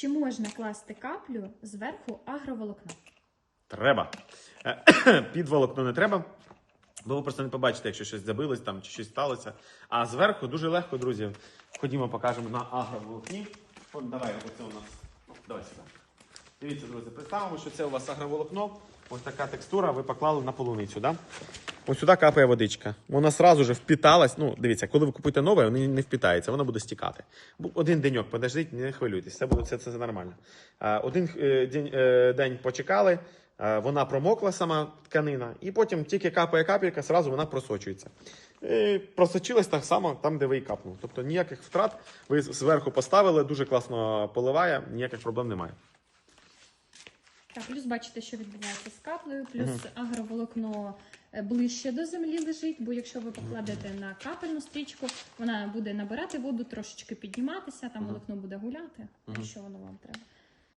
Чи можна класти каплю зверху агроволокна? Треба. Е, Під волокно не треба. Бо ви просто не побачите, якщо щось забилось там чи щось сталося. А зверху дуже легко, друзі. Ходімо, покажемо на агроволокні. От давай, оце у нас. Давай сюди. Дивіться, друзі, представимо, що це у вас агроволокно. Ось така текстура, ви поклали на полуницю. Да? Ось сюди капає водичка. Вона сразу же впіталась. Ну, дивіться, коли ви купуєте нове, воно не впітається, воно буде стікати. Один деньок, подождіть, не хвилюйтесь, це буде це, це нормально. Один е, день, е, день почекали, вона промокла сама тканина, і потім тільки капає капелька, сразу вона просочується. І просочилась так само там, де ви і капнули. Тобто ніяких втрат. Ви зверху поставили, дуже класно поливає, ніяких проблем немає. Так, плюс бачите, що відбувається з каплею, плюс агроволокно е, ближче до землі лежить, бо якщо ви покладете на капельну стрічку, вона буде набирати воду, трошечки підніматися, там волокно буде гуляти. Що воно вам треба?